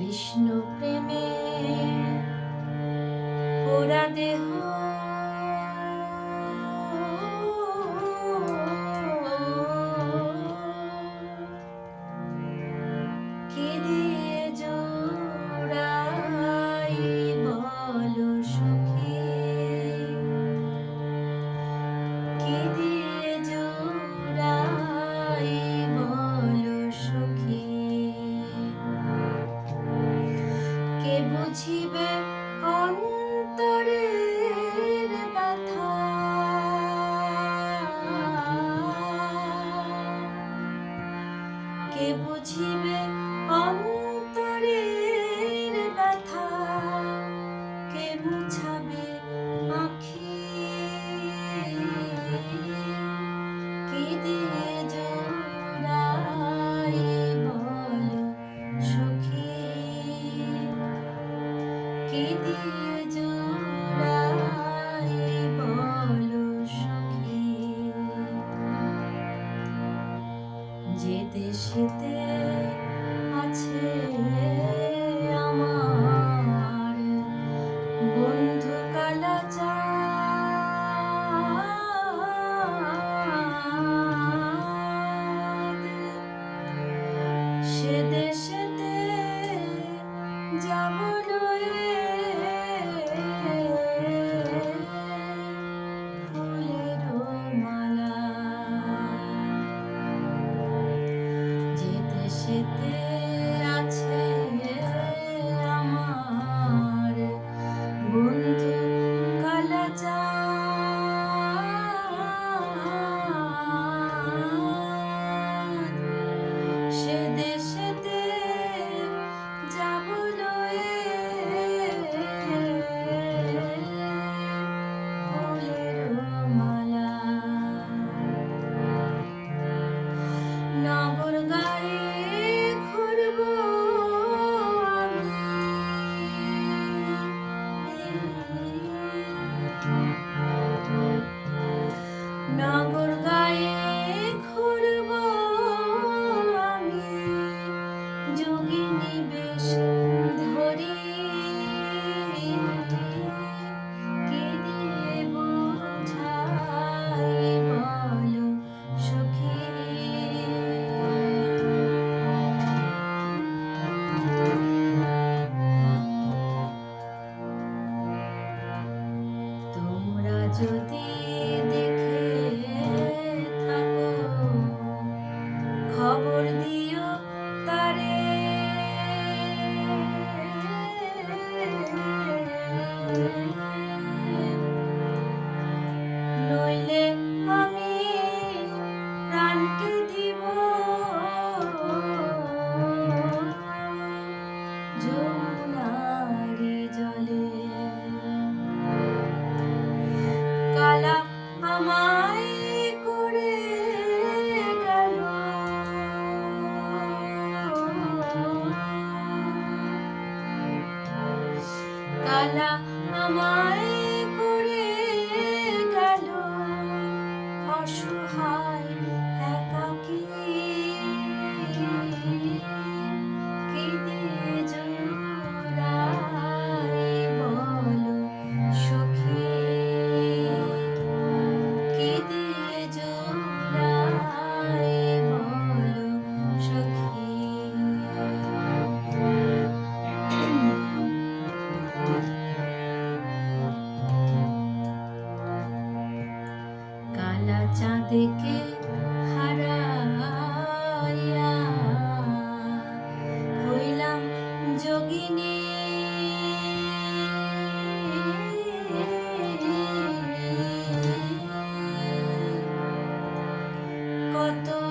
কৃষ্ণ প্রেমে পুরা দেহ বুঝিবে অন্তরের ব্যথা। কে মুছাবে আখি? কে দিয়ে জোড়াই বল সখী? কে দিয়ে deixa কালা আমায় todo.